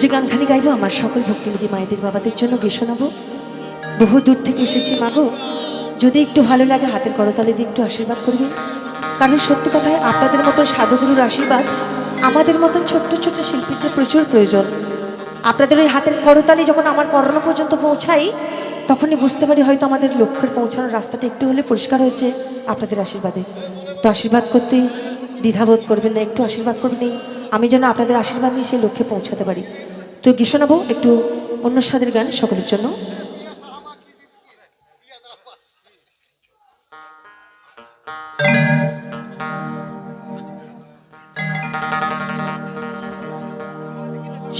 যে গানখানি গাইবো, আমার সকল ভক্তিমতী মায়েদের বাবাদের জন্য গিয়ে শোনাবো। বহু দূর থেকে এসেছি মাগো যদি একটু ভালো লাগে, হাতের করতালে দিয়ে একটু আশীর্বাদ করবেন। কারণ সত্যি কথায় আপনাদের মতন সাধুগুরুর আশীর্বাদ, আমাদের মতন ছোট্ট ছোট্ট শিল্পীর যে প্রচুর প্রয়োজন, আপনাদের ওই হাতের করতালি যখন আমার করণ পর্যন্ত পৌঁছাই, তখনই বুঝতে পারি হয়তো আমাদের লক্ষ্যের পৌঁছানোর রাস্তাটা একটু হলে পরিষ্কার হয়েছে আপনাদের আশীর্বাদে। তো আশীর্বাদ করতে দ্বিধাবোধ করবেন না, একটু আশীর্বাদ করবেন। আমি যেন আপনাদের আশীর্বাদ নিয়ে সেই লক্ষ্যে পৌঁছাতে পারি। তো শোনাবো? একটু অন্য স্বাদের গান সকলের জন্য।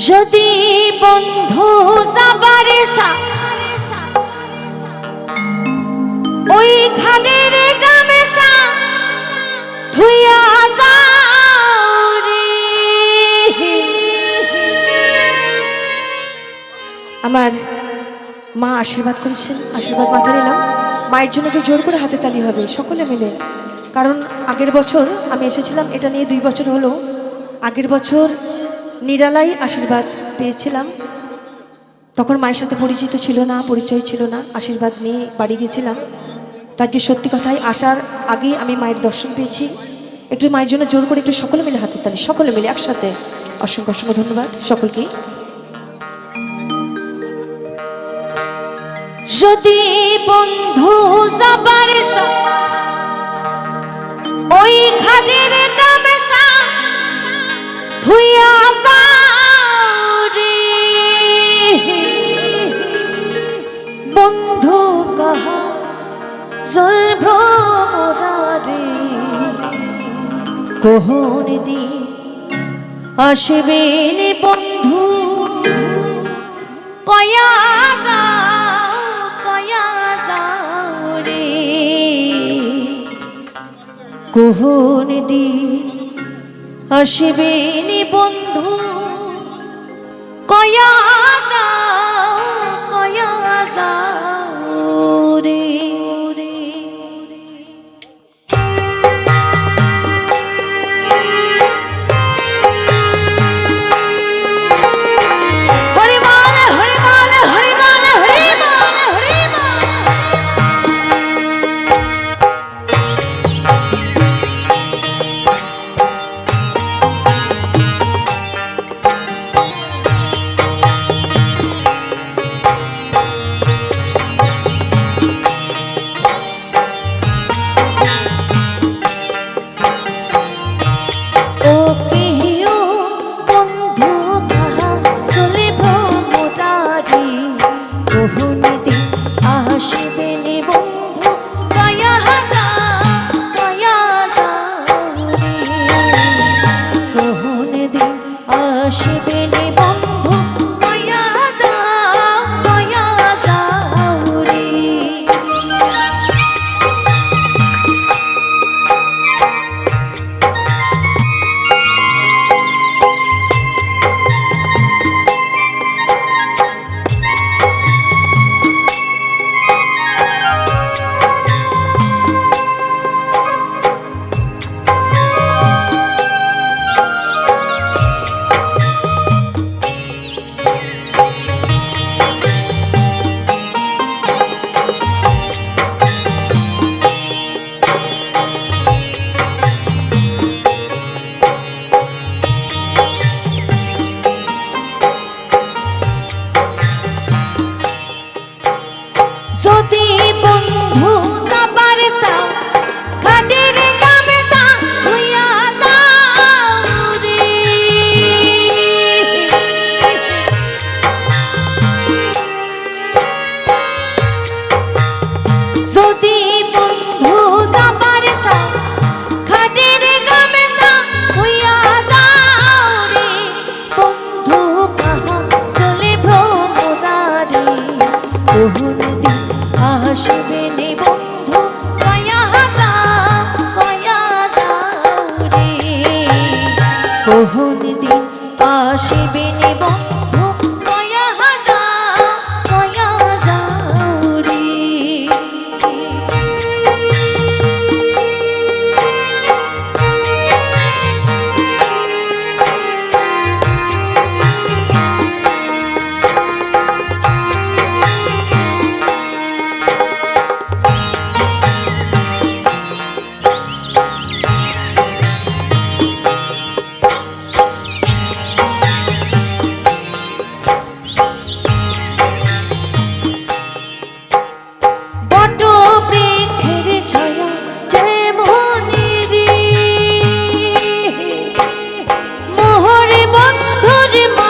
যদি বন্ধু যাবার ওই খানের গামেশা ধুইয়া আমার মা আশীর্বাদ করেছেন, আশীর্বাদ মাথা নিলাম। মায়ের জন্য একটু জোর করে হাতে তালি হবে, সকলে মিলে। কারণ আগের বছর আমি এসেছিলাম, এটা নিয়ে দুই বছর হলো। আগের বছর নিরালাই আশীর্বাদ পেয়েছিলাম। তখন মায়ের সাথে পরিচিত ছিল না, পরিচয় ছিল না, আশীর্বাদ নিয়ে বাড়ি গেছিলাম। তার যে সত্যি কথাই, আসার আগে আমি মায়ের দর্শন পেয়েছি। একটু মায়ের জন্য জোর করে একটু সকলে মিলে হাতে তালি, সকলে মিলে একসাথে। অসংখ্য অসংখ্য ধন্যবাদ সকলকে। যদি বন্ধু যাবার ওই ঘাটের গামসা ধুইয়া রে। বন্ধু কাহা জল ভ্রমরারে কোহন দি আসবেন বন্ধু? কয়া কোহন দি আসবেন বন্ধু কয়া বহুনিতে আসবে বন্ধু। the moon.